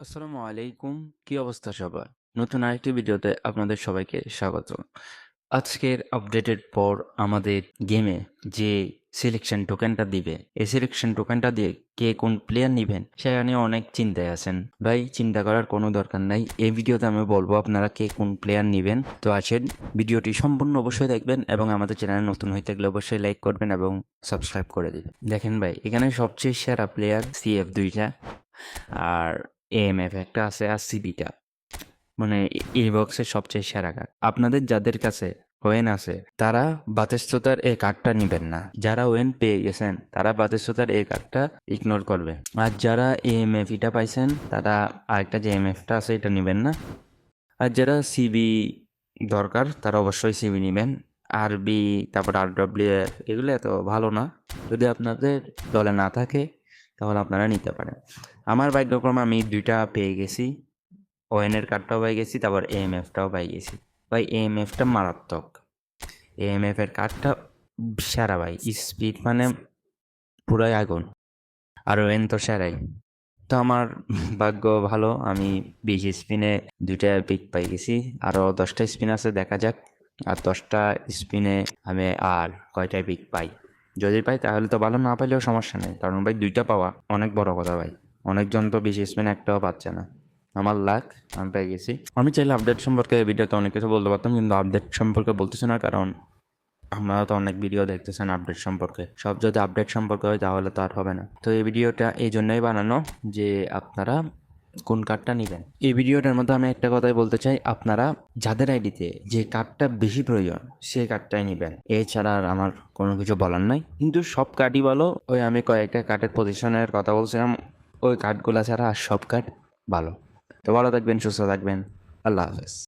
আসসালামু আলাইকুম। কি অবস্থা সবার? নতুন আরেকটি ভিডিওতে আপনাদের সবাইকে স্বাগত। আজকের আপডেটের পর আমাদের গেমে যে সিলেকশন টোকেনটা দিবে, এই সিলেকশন টোকেনটা দিয়ে কে কোন প্লেয়ার নেবেন সেটা নিয়ে অনেক চিন্তায় আছেন। ভাই, চিন্তা করার কোনো দরকার নাই। এই ভিডিওতে আমি বলব আপনারা কে কোন প্লেয়ার নেবেন। তো আসেন, ভিডিওটি সম্পূর্ণ অবশ্যই দেখবেন এবং আমাদের চ্যানেল নতুন হয়ে থাকলে অবশ্যই লাইক করবেন এবং সাবস্ক্রাইব করে দেবেন। দেখেন ভাই, এখানে সবচেয়ে সেরা প্লেয়ার সিএফ দুইটা। আর এএমএফ একটা আছে আর সিবিটা মানে এই বক্সের সবচেয়ে সেরা কার্ড আপনাদের যাদের কাছে ওয়েন আছে, তারা বাতেস্ততার এই কার্ডটা নেবেন না। যারা ওয়েন পেয়ে গেছেন, তারা বাতেস্ততার এই কার্ডটা ইগনোর করবে। আর যারা এএমএফ এটা পাইছেন, তারা আরেকটা যে এমএফটা আছে, এটা নেবেন না। আর যারা সিবি দরকার, তারা অবশ্যই সিবি নেবেন। আরবি তারপর আর ডব্লিউ এগুলো এত ভালো না। যদি আপনাদের দলে না থাকে তাহলে আপনারা নিতে পারেন। আমার ভাগ্যক্রমে আমি দুইটা পেয়ে গেছি। ওএনের কার্ডটাও পেয়ে গেছি, তারপর এএমএফটাও পেয়ে গেছি। ভাই এএমএফটা মারাত্মক। এএমএফ এর কার্ডটা সেরা ভাই স্পিড মানে পুরাই আগুন। আর ওএন তো সেরাই। তো আমার ভাগ্য ভালো, আমি বিশ স্পিনে দুইটা পিক পাই গেছি। আরও দশটা স্পিন আছে, দেখা যাক। আর দশটা স্পিনে আমি আর কয়টায় পিক পাই। যদি পাই তাহলে তো ভালো, না পাইলেও সমস্যা নেই। কারণ ভাই, দুইটা পাওয়া অনেক বড় কথা ভাই। অনেকজন তো বেশি স্পিন একটাও পাচ্ছে না। আমার লাক আমি পেয়ে গেছি। আমি চাইলে আপডেট সম্পর্কে ভিডিওতে অনেক কিছু বলতে পারতাম, কিন্তু আপডেট সম্পর্কে বলতেছি না, কারণ আপনারা তো অনেক ভিডিও দেখতেছেন আপডেট সম্পর্কে। সব যদি আপডেট সম্পর্কে হয়, তাহলে তো আর হবে না। তো এই ভিডিওটা এই জন্যই বানানো যে আপনারা কোন কার্ডটা নেবেন? এই ভিডিওটার মধ্যে আমি একটা কথাই বলতে চাই, আপনারা যাদের আইডিতে যে কার্ডটা বেশি প্রয়োজন, সেই কার্ডটাই নেবেন। এছাড়া আর আমার কোনো কিছু বলার নাই। কিন্তু সব কার্ডই ভালো। ওই আমি কয়েকটা কার্ডের পজিশনের কথা বলছিলাম। ওই কার্ডগুলো ছাড়া আর সব কার্ড ভালো। তো ভালো থাকবেন, সুস্থ থাকবেন। আল্লাহ হাফেজ।